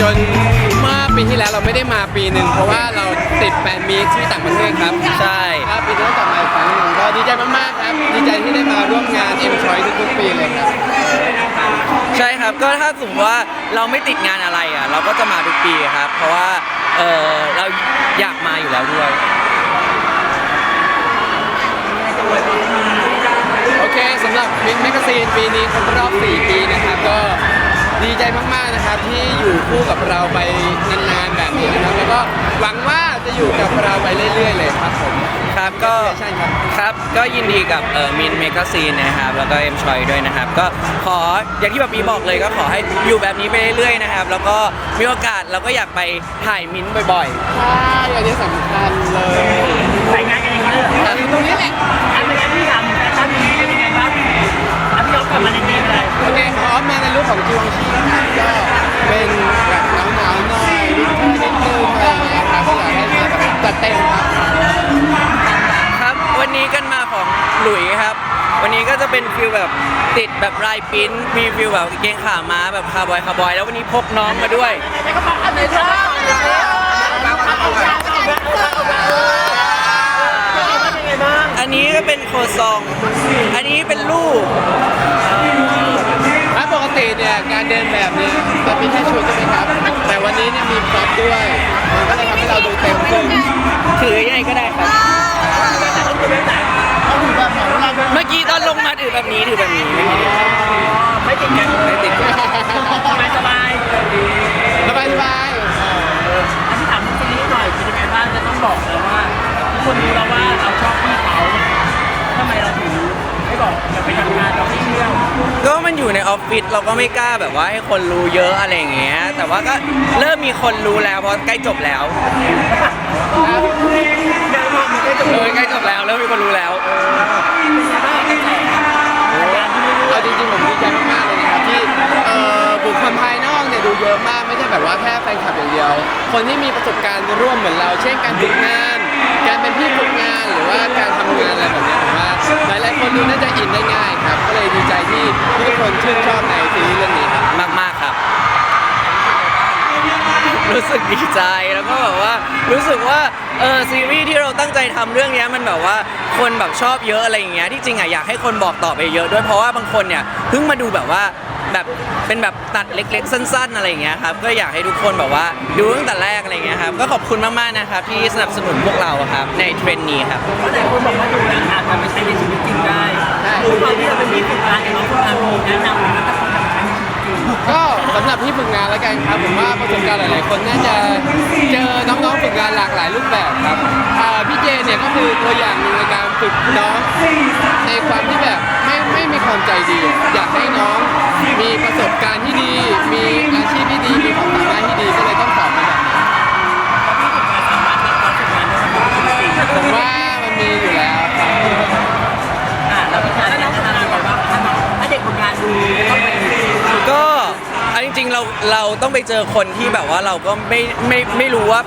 จนเมื่อปีที่แล้วเราไม่ได้มาปีหนึ่งเพราะว่าเราติดแฟนมีตที่ต่างประเทศครับใช่ ครับปีนี้ก็กลับมาอีกครั้งหนึ่งก็ดีใจมากๆครับดีใจที่ได้มาร่วมงานเอ็มชอยทุกๆปีเลยครับ ใช่ครับก็ถ้าสมมติว่าเราไม่ติดงานอะไรอะ เราก็จะมาทุกปีครับ เพราะว่าเออเราอยากมาอยู่แล้วด้วย โอเคสำหรับมิกแมกซีนปีนี้ครบรอบ 4 ปีนะครับก็ ดีใจมากๆนะครับที่อยู่คู่กับเราไปนานๆแบบนี้นะครับ แล้วก็หวังว่าจะอยู่กับเราไปเรื่อย ๆ เลยครับผม ครับก็ใช่ครับ ครับก็ยินดีกับเอ่อมินเมกาซีนนะครับ แล้วก็เอ็มชอยด้วยนะครับ ก็ขออย่างที่แบบปีบอกเลยก็ขอให้อยู่แบบนี้ไปเรื่อยๆนะครับ แล้วก็มีโอกาสเราก็อยากไปถ่ายมินบ่อย ใช่อันนี้สำคัญเลยรายงานกันอย่างนี้เลยเหรออยู่ตรงนี้แหละ โอเคขอออฟมาในลุคของจีวองชีนะครับก็เป็นแบบหนาวๆหน่อยนิดนึงอะไรอย่างเงี้ยครับก็อยากให้มาแบบจัดเต็มครับครับ วันนี้กันมาของหลุยครับ วันนี้ก็จะเป็นฟิลแบบติดแบบลายปริ้นมีฟิลแบบกางเกงขาม้าแบบคาร์บอยคาร์บอย แล้ววันนี้พกน้องมาด้วยแต่ก็บอกอันไหนชอบอันไหนชอบเอายาเอายาเอายาเอายาเป็นไงบ้างอันนี้ก็เป็นโคซอง อันนี้เป็นลูก เนี่ยการเดินแบบเนี่ยจะมีแค่ชุดใช่ไหมครับ แต่วันนี้เนี่ยมีพร็อพด้วย มันก็เลยทำให้เราดูเต็มขึ้นถือยังไงก็ได้ครับ เมื่อกี้ตอนลงมาถือแบบนี้ถือแบบนี้ มันอยู่ในออฟฟิศเราก็ไม่กล้าแบบว่าให้คนรู้เยอะอะไรอย่างเงี้ย แต่ว่าก็เริ่มมีคนรู้แล้วเพราะใกล้จบแล้วเดินมามันก็จะเออใกล้จบแล้วเริ่มมีคนรู้แล้ว เอาจริงๆผมดีใจมากๆเลยนะครับที่เอ่อบุคคลภายนอกเนี่ยดูเยอะมากไม่ใช่แบบว่าแค่แฟนคลับอย่างเดียว คนที่มีประสบการณ์ร่วมเหมือนเรา เช่นการฝึกงาน การเป็นพี่ฝึกงานหรือว่า ชื่นชอบในซีรีส์เรื่องนี้ครับมากมากๆครับ รู้สึกดีใจแล้วก็แบบว่ารู้สึกว่าเออซีรีส์ที่เราตั้งใจทำเรื่องเนี้ยมันแบบว่าคนแบบชอบเยอะอะไรอย่างเงี้ยที่จริงอะอยากให้คนบอกต่อไปเยอะด้วยเพราะว่าบางคนเนี่ยเพิ่งมาดูแบบว่า แบบเป็นแบบตัดเล็ก ๆ สั้น ๆ อะไรอย่างเงี้ยครับก็อยากให้ทุกคนแบบว่าดูตั้งแต่แรกอะไรอย่างเงี้ยครับก็ขอบคุณมากๆนะครับที่สนับสนุนพวกเราครับในเทรนด์นี้ครับ เพราะหลายคนบอกว่าดูแล้วอาจจะไปใช้ในชีวิตจริงได้รู้ตอนที่เราเป็นพี่ฝึกงานกับน้องฝึกงานมีแนะนำหรือว่าถ้าคนจะใช้ในชีวิตจริงก็สำหรับพี่ฝึกงานแล้วกันครับผมว่าประสบการณ์หลาย ๆ คนน่าจะเจอน้อง ๆ ฝึกงานหลากหลายรูปแบบครับอ่าพี่เจเนี่ยก็คือตัวอย่างหนึ่งในการฝึกน้องในความที่แบบ ไม่มีความใจดี อยากให้น้องมีประสบการณ์ที่ดี มีอาชีพที่ดี มีความสามารถที่ดีก็เลยต้องสอนมาแบบนี้ เราเราต้องไปเจอคนที่แบบว่าเราก็ไม่ไม่ไม่รู้ว่า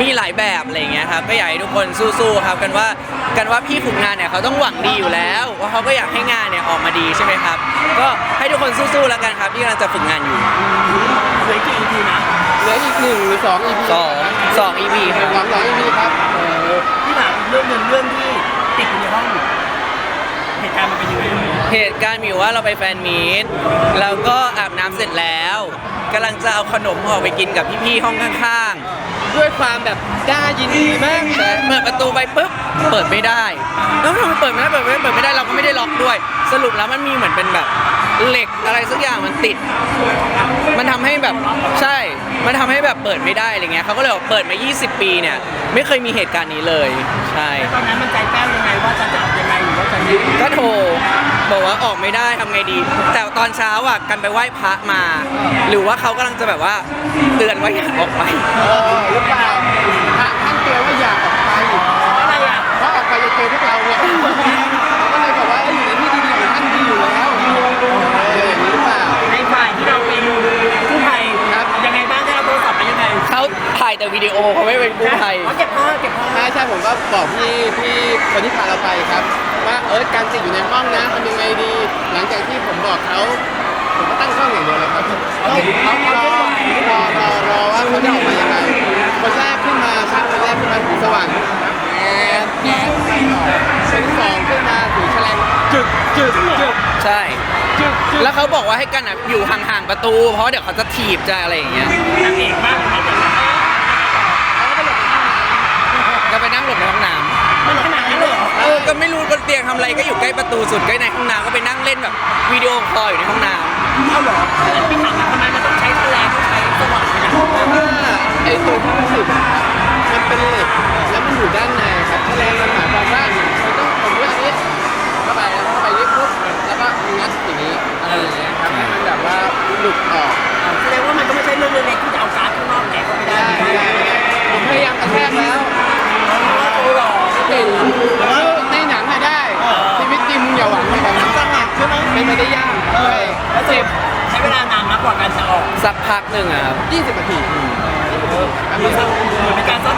มีหลายแบบอะไรอย่างเงี้ยครับก็อยากให้ทุกคนสู้ๆครับกันว่ากันว่าพี่ฝึกงานเนี่ยเขาต้องหวังดีอยู่แล้วว่าเขาก็อยากให้งานเนี่ยออกมาดีใช่ไหมครับ ก็ให้ทุกคนสู้ๆแล้วกันครับที่กำลังจะฝึกงานอยู่เหลือกี่ EP นะเหลืออีกหนึ่งหรือสอง EP สองสอง EP ครับสองสอง EP ครับเออที่ถามอีกเรื่องหนึ่งเรื่องที่ติดอยู่ในห้องเหตุการณ์มันเป็นยังไง เหตุการณ์มีอยู่ว่าเราไปแฟนมีตแล้วก็อาบน้ำเสร็จแล้วกำลังจะเอาขนมออกไปกินกับพี่ๆห้องข้างๆด้วยความแบบด้ายินดีมากแต่เปิดประตูไปปุ๊บเปิดไม่ได้แล้วทำไมเปิดไม่ได้เปิดไม่ได้เปิดไม่ได้เราก็ไม่ได้ล็อกด้วย สรุปแล้วมันมีเหมือนเป็นแบบเหล็กอะไรสักอย่างมันติด มันทำให้แบบใช่ มันทำให้แบบเปิดไม่ได้อะไรเงี้ยเขาก็เลยบอกเปิดมา 20 ปีเนี่ย ไม่เคยมีเหตุการณ์นี้เลย ใช่ ตอนนั้นมันใจแป้วยังไงว่าจะจับยังไงหรือว่าจะยังไงก็โทร บอกว่าออกไม่ได้ทำไงดี แต่ตอนเช้าอะกันไปไหว้พระมา หรือว่าเขากำลังจะแบบว่าเตือนว่าอย่าออกไป เออหรือเปล่าพระท่านเตือนว่าอย่าออกไปอะไรอะเพราะออกไปจะเจอพวกเราเนี่ยก็เลยบอกว่าเอ้ยอยู่ในที่ดีๆของท่านดีอยู่แล้วเอออย่างนี้หรือเปล่า ในฝ่ายที่เราเป็นผู้ภัยครับ ยังไงบ้างได้รับโทรศัพท์มายังไงเขาถ่ายแต่วิดีโอเขาไม่เป็นกู้ภัยเขาเก็บผ้าเก็บผ้า ใช่ใช่ผมก็บอกพี่พี่คนที่พาเราไปครับ ว่าเออการติดอยู่ในห้องนะ บอกเขาผมก็ตั้งกล้องอย่างเดียวเลยครับเขาเก็บเขาเขาเก็บรอรอรอว่าเขาจะออกมายังไงคนแรกขึ้นมาครับคนแรกขึ้นมาถือสว่านแอนแอนคนที่สองขึ้นมาถือแฉลงจึกจึกจึกใช่ จึกจึกแล้วเขาบอกว่าให้กันอะอยู่ห่างๆประตู เพราะเดี๋ยวเขาจะถีบจะอะไรอย่างเงี้ย นางเอกมากเลยนะก็ เตียงทำอะไรก็อยู่ใกล้ประตูสุดใกล้ในห้องน้ำก็ไปนั่งเล่นแบบวิดีโอคอลอยู่ในห้องน้เอาเหรอแต่พี่ถามว่าทำไมมันต้องใช้แฉลงต้องใช้สว่านขนาดนั้นว่าไอ้ตัวที่มันติดมันเป็นเหล็กแล้วมันอยู่ด้านในครับแฉลงมันหมายความว่ามัน ไหมเป็นไปได้ยากใช่แล้วเจ็บใช้เวลานานมากกว่าการจะออกำสักพักหนึ่งอะครับ 20นาทีเหมือนเป็นการส